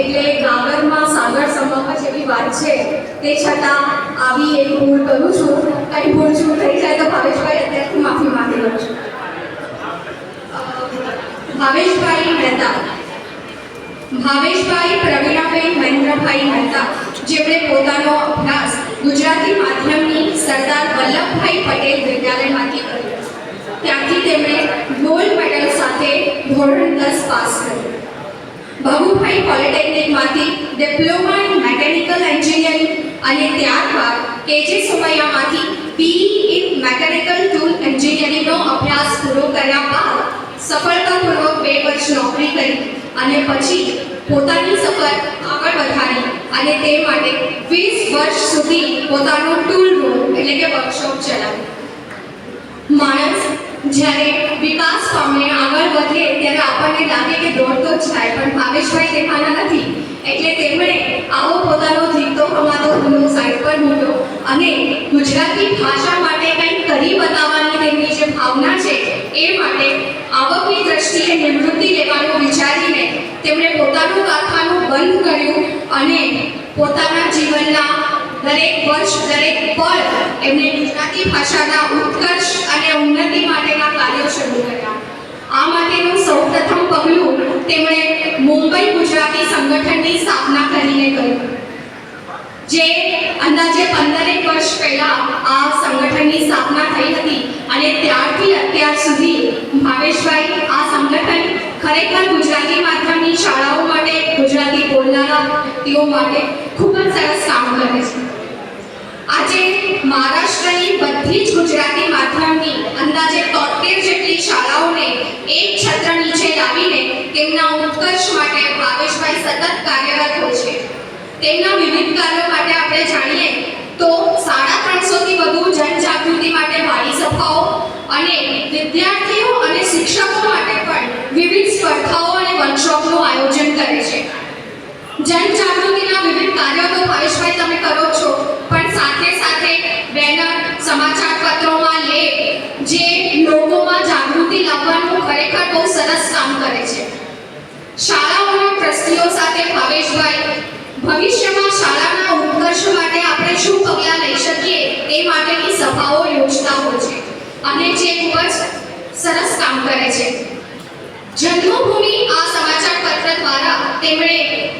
એટલે ગાગરમાં સાગર સમાવવા જેવી વાત છે. તે છતાં આવી એક ભૂલ કરું છું. કંઈ ભૂલ છું થઈ જાય તો ભાવેશભાઈ અત્યારથી માફી માંગી લઉં છું. ભાવેશભાઈ મહેતા. ભાવેશભાઈ પ્રવીણાબેન મહેન્દ્રભાઈ મહેતા. જેમણે પોતાનો અભ્યાસ ગુજરાતી માધ્યમની સરદાર વલ્લભભાઈ પટેલ વિદ્યાલયમાંથી કર્યો. ત્યાંથી તેમણે ગોલ્ડ મેડલ સાથે ધોરણ દસ પાસ કર્યું. બાબુભાઈ પોલિટેકનિકમાંથી ડિપ્લોમા ઇન મેકેનિકલ એન્જિનિયરિંગ અને ત્યારબાદ કેજે સોમૈયામાંથી પીઈ ઇન મેકેનિકલ ટૂલ એન્જિનિયરિંગનો અભ્યાસ પૂરો કર્યા બાદ સફળતાપૂર્વક બે વર્ષ નોકરી કરી અને પછી પોતાની સફર આગળ વધારી અને તે માટે વીસ વર્ષ સુધી પોતાનો ટૂલ રૂમ એટલે કે વર્કશોપ ચલાવ્યો માણસ જ્યારે વિકાસ પામે આગળ વધે ત્યારે આપણને લાગે કે દોડતો જ જાય પણ ભાવેશભાઈ તેમાંના નથી. એટલે તેમણે આવો પોતાનો જીતો કમાતો ધંધો સાઈડ પર મૂક્યો અને ગુજરાતી ભાષા માટે કંઈક કરી બતાવવાની તેમની જે ભાવના છે, એ માટે આવકની દ્રષ્ટિએ નિવૃત્તિ લેવાનું વિચારીને તેમણે પોતાનું કારખાનું બંધ કર્યું અને પોતાના જીવનના દરેક વર્ષ, દરેક પળ એમણે ગુજરાતી ભાષાના ઉત્કર્ષ અને ઉન્નતિ માટેના કાર્યો શરૂ કર્યા આ માટેનું સૌપ્રથમ પગલું તેમણે મુંબઈ ગુજરાતી સંગઠનની સ્થાપના કરીને કરી જે અંદાજે પંદરેક વર્ષ પહેલા આ સંગઠનની સ્થાપના થઈ હતી અને ત્યારથી અત્યાર સુધી ભાવેશભાઈ આ સંગઠન ખરેખર ગુજરાતી માધ્યમની શાળાઓ માટે, ગુજરાતી બોલનારા વ્યક્તિઓ માટે ખૂબ જ સરસ કામ કરે છે. આજે મહારાષ્ટ્રની બધી જ ગુજરાતી માધ્યમની અંદાજે તોતેર જેટલી શાળાઓને એક છત્ર નીચે લાવીને તેમના ઉત્કર્ષ માટે ભાવેશભાઈ સતત કાર્યરત હોય છે. તેમના વિવિધ કાર્યો માટે આપણે જાણીએ તો સાડા ત્રણસોથી વધુ જનજાગૃતિ માટે વાડી સભાઓ અને વિદ્યાર્થીઓ અને શિક્ષકો માટે પણ વિવિધ સ્પર્ધાઓ અને વર્કશોપનું આયોજન કરે છે. જનજાગૃતિના વિવિધ કાર્યો તો પરેશભાઈ તમે કરો છો, પણ સાથે સાથે બેનર સમાચાર પત્રોમાં લેખ, જે લોકોમાં જાગૃતિ લાવવાનું ખરેખર બહુ સરસ કામ કરે છે. શાળાઓના ટ્રસ્ટીઓ સાથે ભાવેશભાઈ, ભવિષ્યમાં શાળાના ઉત્કર્ષ માટે આપણે શું પગલાં લઈ શકીએ એ માટેની સભાઓ હોય છે. અને જે ખૂબ જ સરસ કામ કરે છે. જન્મભૂમિ આ સમાચાર પત્ર દ્વારા તેમણે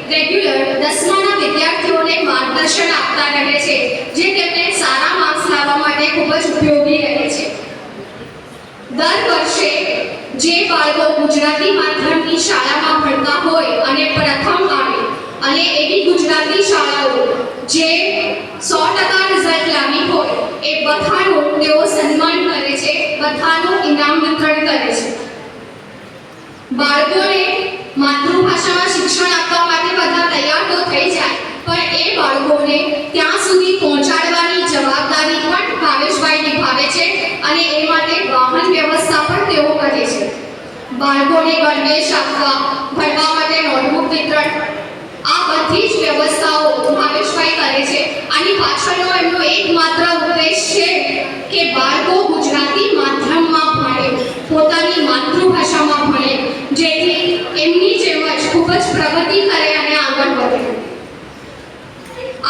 રેગ્યુલર દસમાના વિદ્યાર્થીઓને માર્ગદર્શન આપતા રહે છે, જે તેમને સારા માર્ક્સ લાવવા માટે ખૂબ જ ઉપયોગી રહે છે. દર વર્ષે જે બાળકો ગુજરાતી માધ્યમની શાળામાં ભણતા હોય અને પ્રથમ આવે, અને એવી ગુજરાતી શાળાઓ જે સો ટકા રિઝલ્ટ લાવી હોય, એ બધાનું તેઓ સન્માન કરે છે, બધાનું ઇનામ વિતરણ કરે છે. બાળકોને માતૃભાષામાં શિક્ષણ આપવા માટે બધા તૈયાર તો થઈ જાય પણ એ બાળકોને ત્યાં સુધી પહોંચાડવાની જવાબદારી પણ ભાવેશભાઈ નિભાવે છે અને એ માટે વાહન વ્યવસ્થા પણ તેઓ કરે છે. બાળકોને ગણવેશ આપવા ભણવા માટે નોટબુક વિતરણ, આ બધી જ વ્યવસ્થાઓ ભાવેશભાઈ કરે છે. આની પાછળનો એમનો એકમાત્ર ઉદ્દેશ છે કે બાળકો ગુજરાતી માધ્યમમાં ભણે, પોતાની માતૃભાષામાં ભણે, જેથી એમની જેમ જ ખૂબ જ પ્રગતિ કરે અને આગળ વધે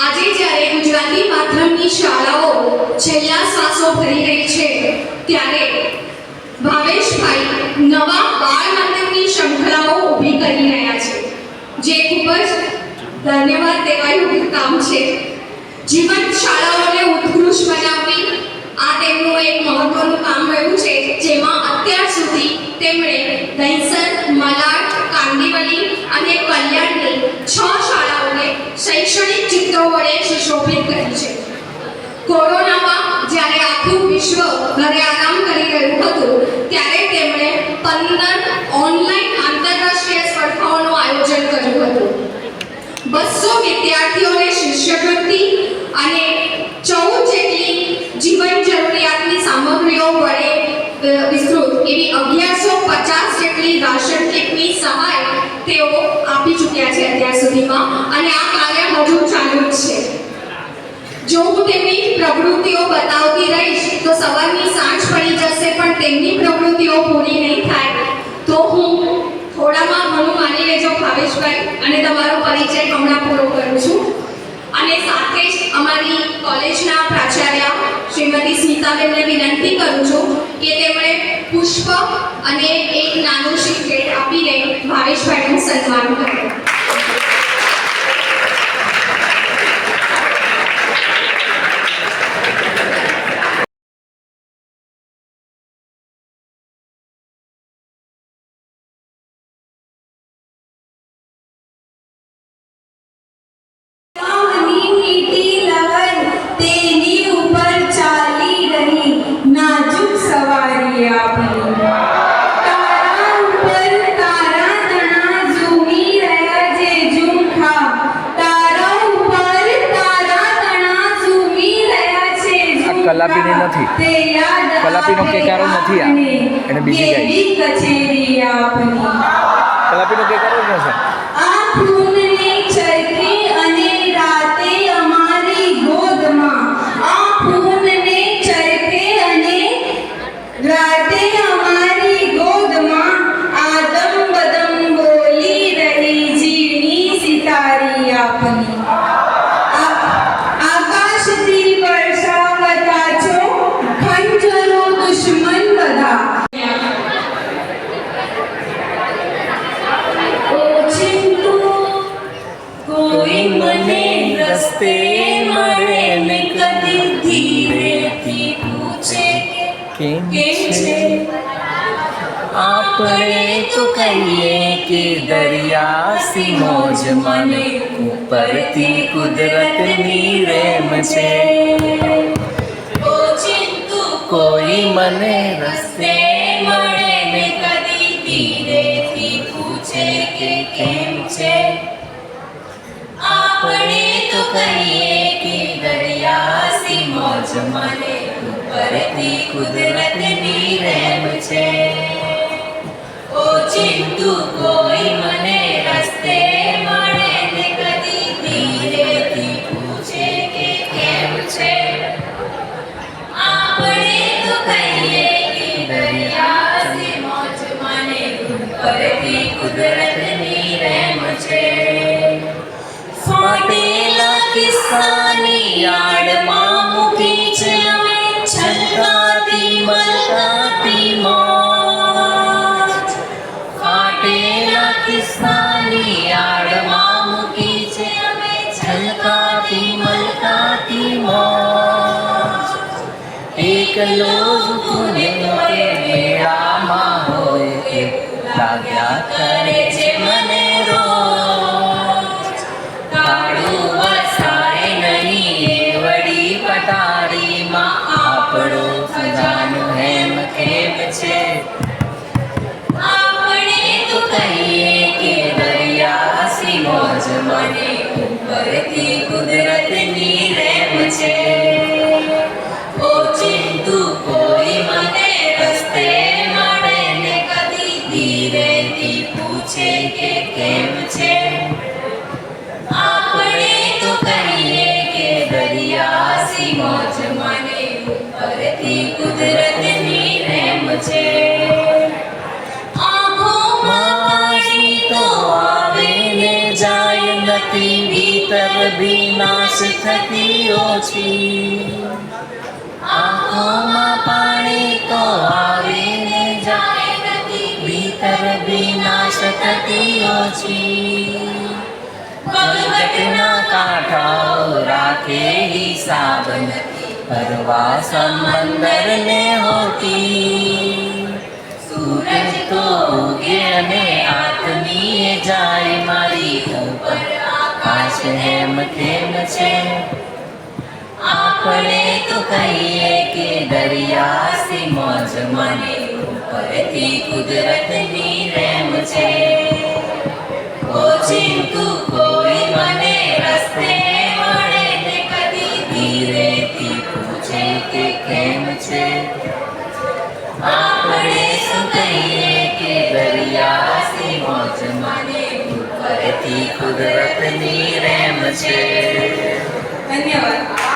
આજે જ્યારે ગુજરાતી માધ્યમની શાળાઓ છેલ્લા શ્વાસો ભરી રહી છે, ત્યારે ભાવેશભાઈ નવા બાળ માધ્યમની શૃંખલાઓ ઊભી કરી રહ્યા છે. જે ખૂબ જ ધન્યવાદ દેવાયું કામ છે. જીવંત શાળાઓને ઉત્કૃષ્ટ બનાવવી આ તેમનું એક મહત્વનું કામ રહ્યું છે, જેમાં અત્યાર સુધી તેમણે દહીસર, મલાડ, કાંદીવલી અને કલ્યાણની છ શાળાઓને શૈક્ષણિક ચિત્રો વડે સુશોભિત કરી છે. કોરોનામાં જ્યારે આખું વિશ્વ ઘરે આરામ કરી રહ્યું હતું, ત્યારે તેમણે પંદર ઓનલાઈન પ્રવૃત્તિઓ બતાવતી રહીશ, તો સવારની સાંજ પડી જશે, પણ તેમની પ્રવૃત્તિઓ પૂરી નહીં થાય. તો હું થોડામાં ઘણું માની લેજો ભાવેશભાઈ, અને તમારો પરિચય હમણાં પૂરો કરું છું. અને સાથે જ અમારી કોલેજના પ્રાચાર્ય શ્રીમતી સ્મિતાબેનને વિનંતી કરું છું કે તેમણે પુષ્પ અને એક નાનું શિકેટ આપીને ભાવેશભાઈનું સન્માન કર્યું નથી. કલાપીનો કેકારો નથી આ. એને બીજી આપની કલાપીનો કે કરો છે મને રસ્તે મળે ને કદી ધીરેથી પૂછે કેમ છે? આપણે તો કહીએ કે દરિયાસી મોજ મને ઉપરથી કુદરતની રેમ છે. કોઈ મને રસ્તે મળે ને કદી ધીરેથી પૂછે કે કેમ છે? કહીએ કે દરિયાસી મોજ મને ઉપરથી કુદરતની રેમ છે ઓ ચિંતુ કોઈ મને રસ્તે મળે ને કદી ધીરેથી પૂછે કે કેમ છે આપણે તો કહીએ કે દરિયાસી મોજ મને ઉપરથી કુદરતની રેમ છે નથી ભીતર વિનાશ થતી ઓછી આંખોમાં પાણી તો આવે ને જાય ભીતર વિનાશ થતી ઓછી પગના કાંઠાઓ રાખે હિસાબ પરવા સમંદર ને હોતી સૂરજ તો ઉગે અને આત્મીએ જાય મારી ઉપર આકાશ હેમ ખેમ છે આપણે તો કહીએ કે દરિયાસી મોજ મને ઉપરથી કુદરતની રેમ છે ઓ તું કોઈ મને રસ્તે કુદરતની રેમ છે. ધન્યવાદ.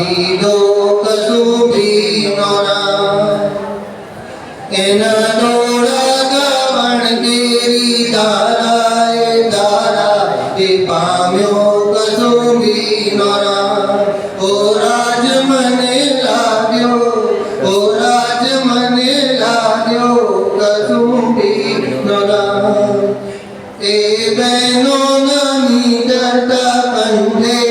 પીડો કસુંબીનો રામ. એના ડોળા ગવણ કેરી તારાએ તારા એ પામ્યો કસુંબીનો રામ. ઓ રાજ મને લાગ્યો, ઓ રાજ મને લાગ્યો રામ. એ બહેનો નમી કરતા કંઠે